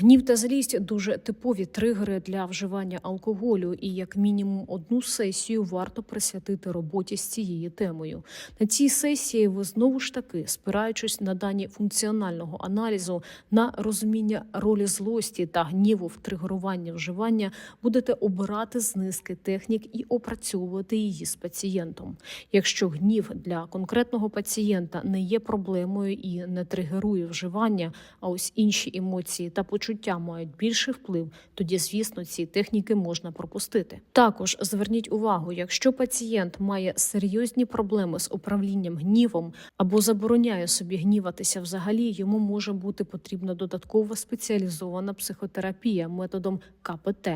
Гнів та злість дуже типові тригери для вживання алкоголю, і як мінімум одну сесію варто присвятити роботі з цією темою. На цій сесії ви знову ж таки, спираючись на дані функціонального аналізу, на розуміння ролі злості та гніву в тригеруванні вживання, будете обирати з низки технік і опрацьовувати її з пацієнтом. Якщо гнів для конкретного пацієнта не є проблемою і не тригерує вживання, а ось інші емоції та почуття мають більший вплив, тоді, звісно, ці техніки можна пропустити. Також зверніть увагу, якщо пацієнт має серйозні проблеми з управлінням гнівом або забороняє собі гніватися взагалі, йому може бути потрібна додаткова спеціалізована психотерапія методом КПТ.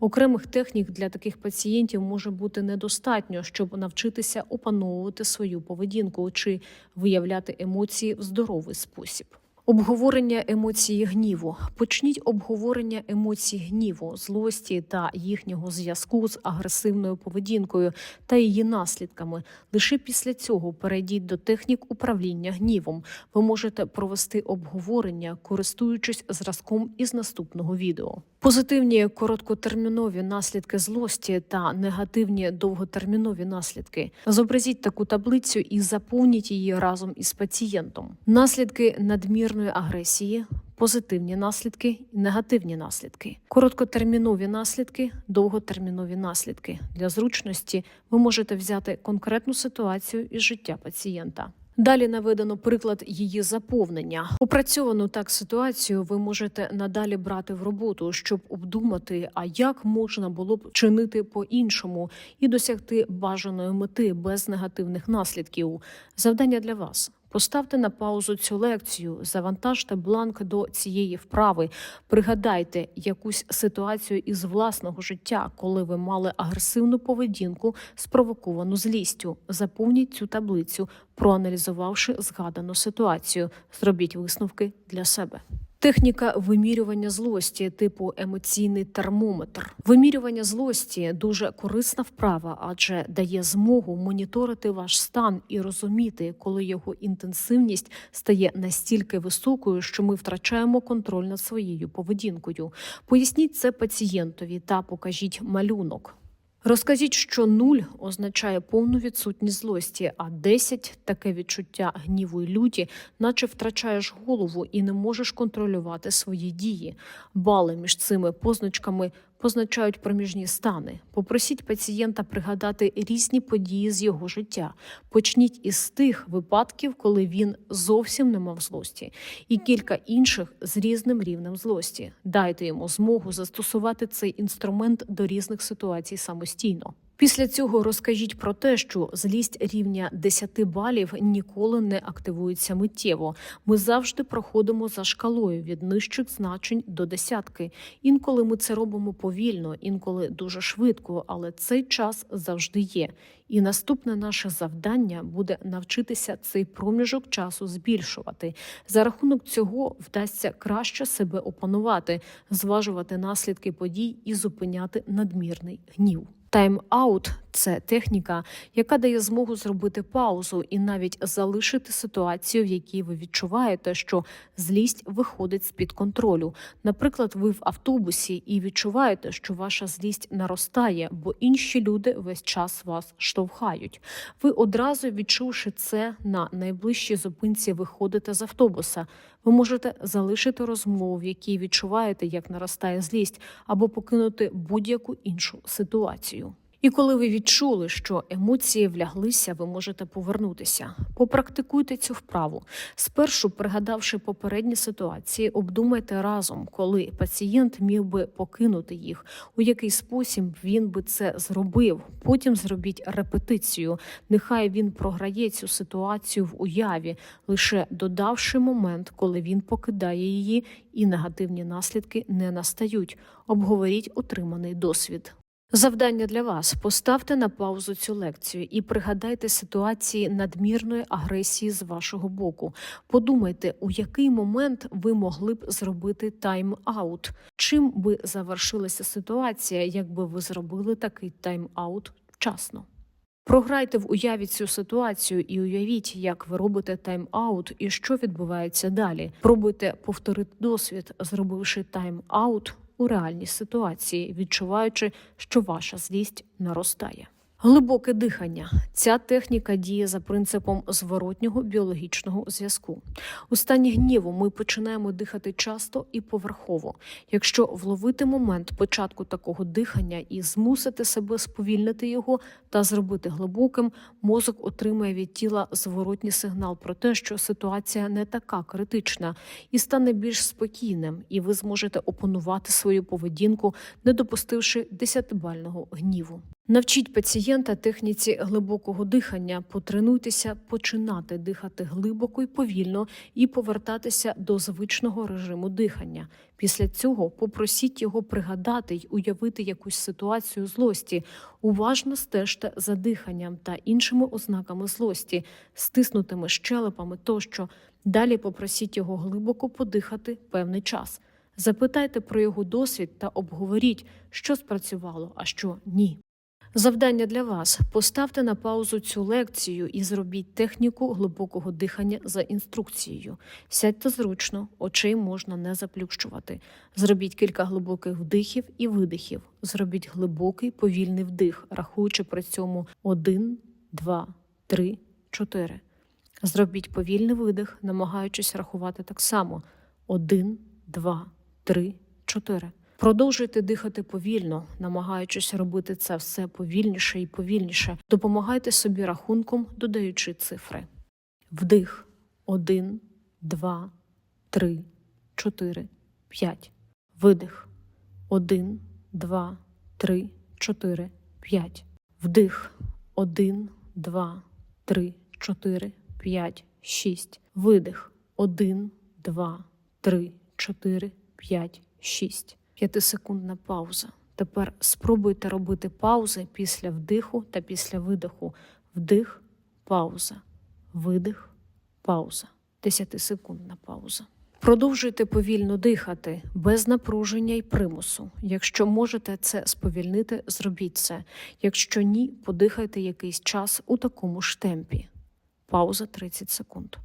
Окремих технік для таких пацієнтів може бути недостатньо, щоб навчитися опановувати свою поведінку чи виявляти емоції в здоровий спосіб. Обговорення емоції гніву. Почніть обговорення емоцій гніву, злості та їхнього зв'язку з агресивною поведінкою та її наслідками. Лише після цього перейдіть до технік управління гнівом. Ви можете провести обговорення, користуючись зразком із наступного відео. Позитивні короткотермінові наслідки злості та негативні довготермінові наслідки. Зобразіть таку таблицю і заповніть її разом із пацієнтом. Наслідки надмірної агресії. Позитивні наслідки негативні наслідки, короткотермінові наслідки, довготермінові наслідки. Для зручності ви можете взяти конкретну ситуацію із життя пацієнта. Далі наведено приклад її заповнення. Опрацьовану так ситуацію ви можете надалі брати в роботу, щоб обдумати, а як можна було б чинити по-іншому і досягти бажаної мети без негативних наслідків. Завдання для вас. Поставте на паузу цю лекцію, завантажте бланк до цієї вправи. Пригадайте якусь ситуацію із власного життя, коли ви мали агресивну поведінку, спровоковану злістю. Заповніть цю таблицю, проаналізувавши згадану ситуацію. Зробіть висновки для себе. Техніка вимірювання злості типу емоційний термометр. Вимірювання злості дуже корисна вправа, адже дає змогу моніторити ваш стан і розуміти, коли його інтенсивність стає настільки високою, що ми втрачаємо контроль над своєю поведінкою. Поясніть це пацієнтові та покажіть малюнок. Розкажіть, що нуль означає повну відсутність злості, а 10 – таке відчуття гніву і люті, наче втрачаєш голову і не можеш контролювати свої дії. Бали між цими позначками позначають проміжні стани. Попросіть пацієнта пригадати різні події з його життя. Почніть із тих випадків, коли він зовсім не мав злості, і кілька інших з різним рівнем злості. Дайте йому змогу застосувати цей інструмент до різних ситуацій самостійно. Після цього розкажіть про те, що злість рівня 10 балів ніколи не активується миттєво. Ми завжди проходимо за шкалою від нижчих значень до десятки. Інколи ми це робимо повільно, інколи дуже швидко, але цей час завжди є. І наступне наше завдання буде навчитися цей проміжок часу збільшувати. За рахунок цього вдасться краще себе опанувати, зважувати наслідки подій і зупиняти надмірний гнів. Тайм-аут – це техніка, яка дає змогу зробити паузу і навіть залишити ситуацію, в якій ви відчуваєте, що злість виходить з під контролю. Наприклад, ви в автобусі і відчуваєте, що ваша злість наростає, бо інші люди весь час вас штовхають. Ви одразу відчувши це на найближчій зупинці, виходите з автобуса. Ви можете залишити розмову, в якій відчуваєте, як наростає злість, або покинути будь-яку іншу ситуацію. І коли ви відчули, що емоції вляглися, ви можете повернутися. Попрактикуйте цю вправу. Спершу, пригадавши попередні ситуації, обдумайте разом, коли пацієнт міг би покинути їх, у який спосіб він би це зробив. Потім зробіть репетицію. Нехай він програє цю ситуацію в уяві, лише додавши момент, коли він покидає її, і негативні наслідки не настають. Обговоріть отриманий досвід. Завдання для вас: поставте на паузу цю лекцію і пригадайте ситуації надмірної агресії з вашого боку. Подумайте, у який момент ви могли б зробити тайм-аут. Чим би завершилася ситуація, якби ви зробили такий тайм-аут вчасно? Програйте в уяві цю ситуацію і уявіть, як ви робите тайм-аут і що відбувається далі. Пробуйте повторити досвід, зробивши тайм-аут у реальній ситуації, відчуваючи, що ваша злість наростає. Глибоке дихання. Ця техніка діє за принципом зворотнього біологічного зв'язку. У стані гніву ми починаємо дихати часто і поверхово. Якщо вловити момент початку такого дихання і змусити себе сповільнити його та зробити глибоким, мозок отримає від тіла зворотній сигнал про те, що ситуація не така критична і стане більш спокійним, і ви зможете опанувати свою поведінку, не допустивши десятибального гніву. Навчіть пацієнта техніці глибокого дихання, потренуйтеся починати дихати глибоко і повільно і повертатися до звичного режиму дихання. Після цього попросіть його пригадати й уявити якусь ситуацію злості. Уважно стежте за диханням та іншими ознаками злості, стиснутими щелепами тощо. Далі попросіть його глибоко подихати певний час. Запитайте про його досвід та обговоріть, що спрацювало, а що ні. Завдання для вас: поставте на паузу цю лекцію і зробіть техніку глибокого дихання за інструкцією. Сядьте зручно, очей можна не заплющувати. Зробіть кілька глибоких вдихів і видихів. Зробіть глибокий повільний вдих, рахуючи при цьому 1, 2, 3, 4. Зробіть повільний видих, намагаючись рахувати так само: 1, 2, 3, 4. Продовжуйте дихати повільно, намагаючись робити це все повільніше і повільніше. Допомагайте собі рахунком, додаючи цифри. Вдих 1, 2, 3, 4, 5. Видих 1, 2, 3, 4, 5. Вдих 1, 2, 3, 4, 5, 6. Видих 1, 2, 3, 4, 5, 6. П'ятисекундна пауза. Тепер спробуйте робити паузи після вдиху та після видиху. Вдих, пауза, видих, пауза. Десятисекундна пауза. Продовжуйте повільно дихати, без напруження і примусу. Якщо можете це сповільнити, зробіть це. Якщо ні, подихайте якийсь час у такому ж темпі. Пауза 30 секунд.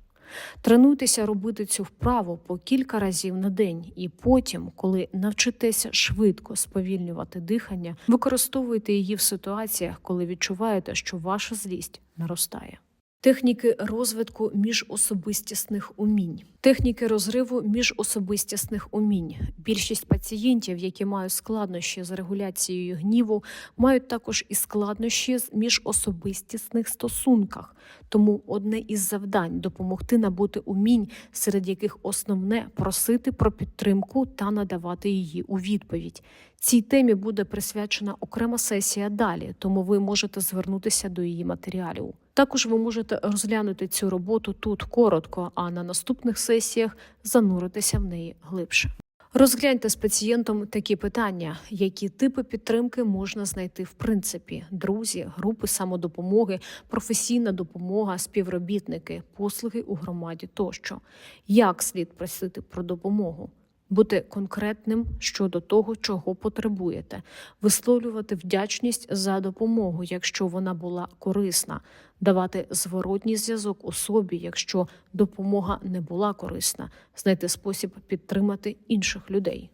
Тренуйтеся робити цю вправу по кілька разів на день, і потім, коли навчитеся швидко сповільнювати дихання, використовуйте її в ситуаціях, коли відчуваєте, що ваша злість наростає. Техніки розвитку міжособистісних умінь, техніки розриву міжособистісних умінь. Більшість пацієнтів, які мають складнощі з регуляцією гніву, мають також і складнощі з міжособистісних стосунках. Тому одне із завдань допомогти набути умінь, серед яких основне просити про підтримку та надавати її у відповідь. Цій темі буде присвячена окрема сесія далі, тому ви можете звернутися до її матеріалів. Також ви можете розглянути цю роботу тут коротко, а на наступних сесіях зануритися в неї глибше. Розгляньте з пацієнтом такі питання, які типи підтримки можна знайти в принципі: друзі, групи самодопомоги, професійна допомога, співробітники, послуги у громаді тощо. Як слід просити про допомогу? Бути конкретним щодо того, чого потребуєте, висловлювати вдячність за допомогу, якщо вона була корисна, давати зворотній зв'язок особі, якщо допомога не була корисна, знайти спосіб підтримати інших людей.